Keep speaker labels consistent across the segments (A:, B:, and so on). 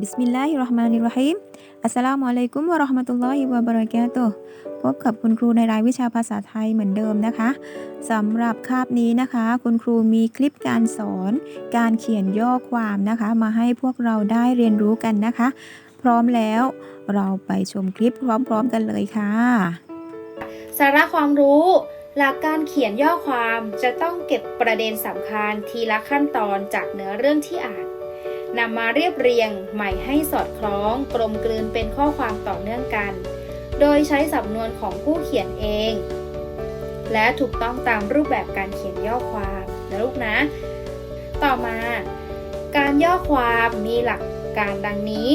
A: บิสมิลลาฮิราะห์มานิรเราะฮีมอัสสลามุอะลัยกุมวะเราะห์มะตุลลอฮิวะบะเราะกาตุฮ์พบกับคุณครูในรายวิชาภาษาไทยเหมือนเดิมนะคะสำหรับคาบนี้นะคะ คุณครูมีคลิปการสอน การเขียนย่อความนะคะ มาให้พวกเราได้เรียนรู้กันนะคะ พร้อมแล้วเราไปชมคลิปพร้อมๆกันเลยค่ะ
B: สาระความรู้ หลักการเขียนย่อความจะต้องเก็บประเด็นสำคัญทีละขั้นตอนจากเนื้อเรื่องที่อ่าน นำมาเรียบเรียงใหม่ให้สอดคล้อง กลมกลืนเป็นข้อความต่อเนื่องกัน โดยใช้สำนวนของผู้เขียนเอง และถูกต้องตามรูปแบบการเขียนย่อความนะลูกนะ ต่อมา การย่อความมีหลักการดังนี้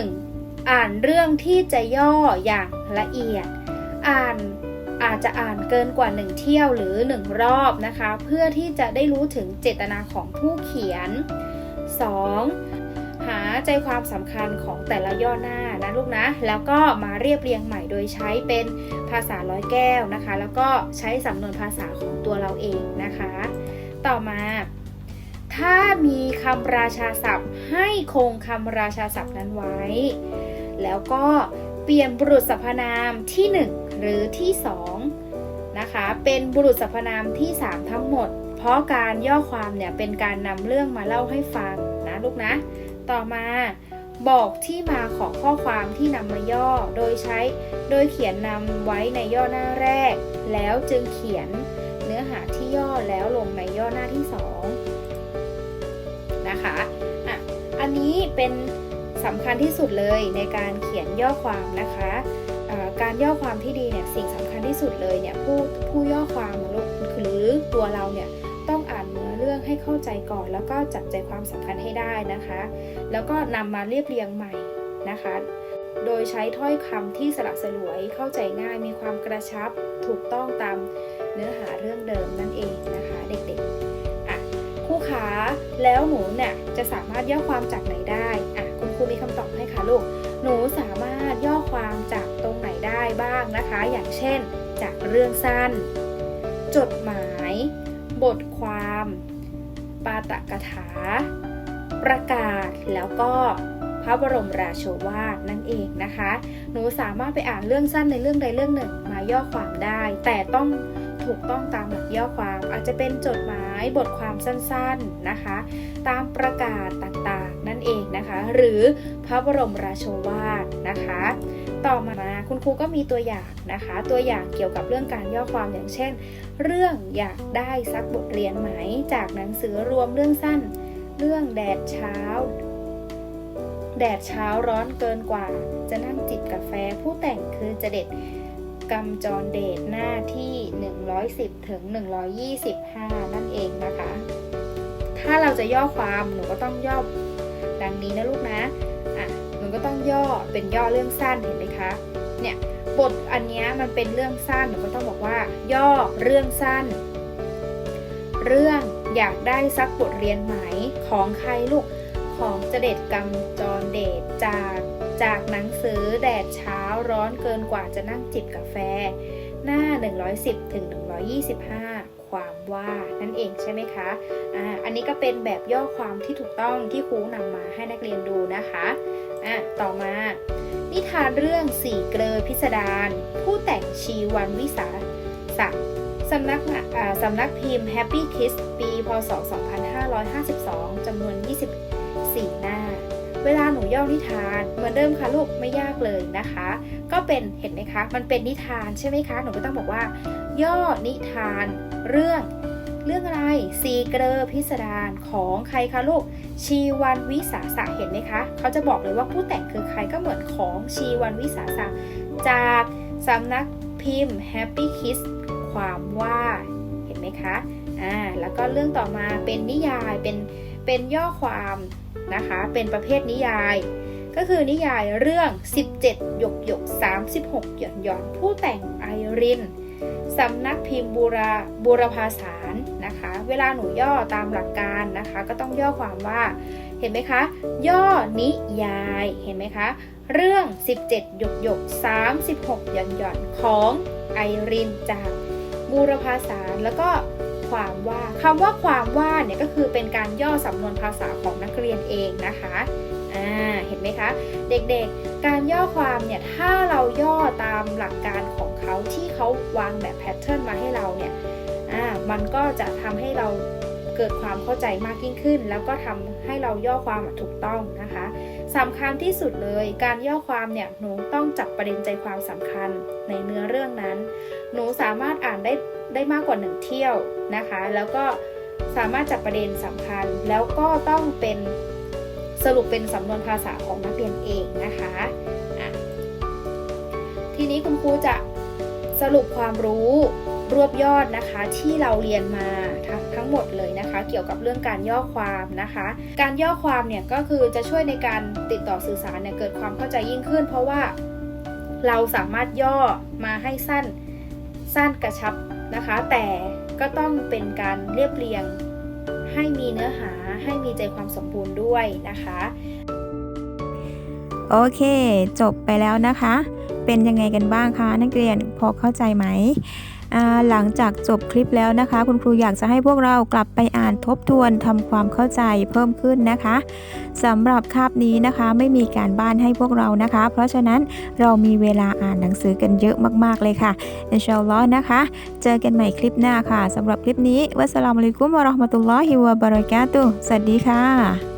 B: 1. อ่านเรื่องที่จะย่ออย่างละเอียด อ่านอาจจะอ่านเกินกว่า 1 เที่ยวหรือ 1 รอบนะคะ เพื่อที่จะได้รู้ถึงเจตนาของผู้เขียน 2. หาใจความสำคัญของแต่ละย่อหน้านะลูกนะ แล้วก็มาเรียบเรียงใหม่โดยใช้เป็นภาษาร้อยแก้วนะคะ แล้วก็ใช้สำนวนภาษาของตัวเราเองนะคะ ต่อมาถ้ามีคำราชาศัพท์ ให้คงคำราชาศัพท์นั้นไว้ แล้วก็เปลี่ยนบุรุษสรรพนามที่ 1 หรือที่2นะคะเป็นบุรุษสรรพนามที่ 3 ทั้งหมด เพราะการย่อความเนี่ยเป็นการนำเรื่องมาเล่าให้ฟัง ลูกนะ ต่อมาบอกที่มาของข้อความที่นำมาย่อ โดยใช้ โดยเขียนนำไว้ในย่อหน้าแรก แล้วจึงเขียนเนื้อหาที่ย่อแล้วลงในย่อหน้าที่สองนะคะอะอันนี้เป็นสำคัญที่สุดเลยในการเขียนย่อความนะคะเอ่อการย่อความที่ดีเนี่ยสิ่งสำคัญที่สุดเลยเนี่ยผู้ผู้ย่อความลูกหรือตัวเราเนี่ย รื่องให้เข้าใจก่อน แล้วก็จับใจความสำคัญให้ได้นะคะ แล้วก็นำมาเรียบเรียงใหม่นะคะ โดยใช้ถ้อยคำที่สละสลวยเข้าใจง่าย มีความกระชับถูกต้องตามเนื้อหาเรื่องเดิมนั่นเองนะคะเด็กๆอะครูขาแล้วหนูเนี่ยจะสามารถย่อความจากไหนได้อะคุณครูมีคำตอบให้ค่ะลูกหนูสามารถย่อความจากตรงไหนได้บ้างนะคะ อย่างเช่น จากเรื่องสั้น จดหมาย บทความ ปาตกถา ประกาศแล้วก็พระบรมราโชวาทนั่นเองนะคะ หนูสามารถไปอ่านเรื่องสั้นในเรื่องใดเรื่องหนึ่งมาย่อความได้ แต่ต้องถูกต้องตามหลักย่อความอาจจะเป็นจดหมายบทความสั้นๆนะคะ ตามประกาศต่างๆนั่นเองนะคะ หรือพระบรมราโชวาทนะคะ ต่อมาคุณครูก็มีตัวอย่างนะคะ ตัวอย่างเกี่ยวกับเรื่องการย่อความอย่างเช่น เรื่องอยากได้สักบทเรียนไหม จากหนังสือรวมเรื่องสั้น เรื่องแดดเช้า แดดเช้าร้อนเกินกว่า จะนั่งจิบกาแฟผู้แต่งคือจะเด็ดกำจรเดชหน้าที่ 110 ถึง 125 นั่นเองนะคะ ถ้าเราจะย่อความหนูก็ต้องย่อดังนี้นะลูกนะ อะหนูก็ต้องย่อเป็นย่อเรื่องสั้นเห็นไหมคะเนี่ยบทอันนี้มันเป็นเรื่องสั้นหนูก็ต้องบอกว่า ย่อเรื่องสั้น เรื่องอยากได้ซักบทเรียนไหมของใครลูกของเจเด็ดกำจรเดชจากจากหนังสือแดดเช้าร้อนเกินกว่าจะนั่งจิบกาแฟ หน้า 110ถึง125 ความว่านั่นเองใช่ไหมคะอ่าอันนี้ก็เป็นแบบย่อความที่ถูกต้องที่ครูนำมาให้นักเรียนดูนะคะ อะต่อมา นิทานเรื่องสี่เกลอพิสดารผู้แต่งชีวันวิสาสะสำนักอ่าสำนักพิมพ์ Happy Kids ปีพศ 2552จำนวน 24 หน้า เวลาหนูย่อนิทานเหมือนเดิมค่ะลูกไม่ยากเลยนะคะ ก็เป็นเห็นไหมคะ มันเป็นนิทานใช่ไหมคะ หนูก็ต้องบอกว่า ย่อนิทานเรื่อง เรื่องอะไรสีเกลอพิสดารของใครคะลูกชีวันวิสาสะเห็นไหมคะ เขาจะบอกเลยว่าผู้แต่งคือใครก็เหมือนของชีวันวิสาสะจากสำนักพิมพ์ Happy Kids ความว่าเห็นไหมคะอ่าแล้วก็เรื่องต่อมาเป็นนิยายเป็นเป็นย่อความนะคะ เป็นประเภทนิยาย ก็คือนิยายเรื่อง 17 หยกหยก36 หย่อนหย่อนผู้แต่งไอรินสำนักพิมพ์บูราบูรพาสา เวลาหนูย่อตามหลักการนะคะ ก็ต้องย่อความว่าเห็นไหมคะ ย่อนิยายเห็นไหมคะ เรื่อง 17 หยกหยก36หย่อนหย่อนของไอรินจากบูรพาสารแล้วก็ความว่าคำว่าความว่าเนี่ยก็คือเป็นการย่อสำนวนภาษาของนักเรียนเองนะคะอ่าไหมคะ เด็กๆ การย่อความเนี่ยถ้าเราย่อตามหลักการของเขาที่เขาวางแบบแพทเทิร์นมาให้เราเนี่ย มันก็จะทำให้เราเกิดความเข้าใจมากยิ่งขึ้น แล้วก็ทำให้เราย่อความถูกต้องนะคะสำคัญที่สุดเลยการย่อความเนี่ยหนูต้องจับประเด็นใจความสำคัญในเนื้อเรื่องนั้น หนูสามารถอ่านได้ได้มากกว่าหนึ่งเที่ยวนะคะ แล้วก็สามารถจับประเด็นสำคัญ แล้วก็ต้องเป็นสรุปเป็นสำนวนภาษาของนักเรียนเองนะคะะทีนี้คุณครูจะสรุปความรู้ รวบยอดนะคะที่เราเรียนมาทั้งทั้งหมดเลยนะคะ เกี่ยวกับเรื่องการย่อความนะคะ การย่อความเนี่ยก็คือจะช่วยในการติดต่อสื่อสารเนี่ยเกิดความเข้าใจยิ่งขึ้น เพราะว่าเราสามารถย่อมาให้สั้นสั้นกระชับนะคะ แต่ก็ต้องเป็นการเรียบเรียงให้มีเนื้อหาให้มีใจความสมบูรณ์ด้วยนะคะ
A: โอเค จบไปแล้วนะคะ เป็นยังไงกันบ้างคะนักเรียนพอเข้าใจไหม หลังจากจบคลิปแล้วนะคะ คุณครูอยากจะให้พวกเรากลับไปอ่านทบทวนทำความเข้าใจเพิ่มขึ้นนะคะสำหรับคาบนี้นะคะ ไม่มีการบ้านให้พวกเรานะคะ เพราะฉะนั้นเรามีเวลาอ่านหนังสือกันเยอะมากๆเลยค่ะอินชาอัลลอฮ์นะคะ เจอกันใหม่คลิปหน้าค่ะสำหรับคลิปนี้วัสสลามุอะลัยกุมวะราะห์มะตุลลอฮิวะบะเราะกาตุสวัสดีค่ะ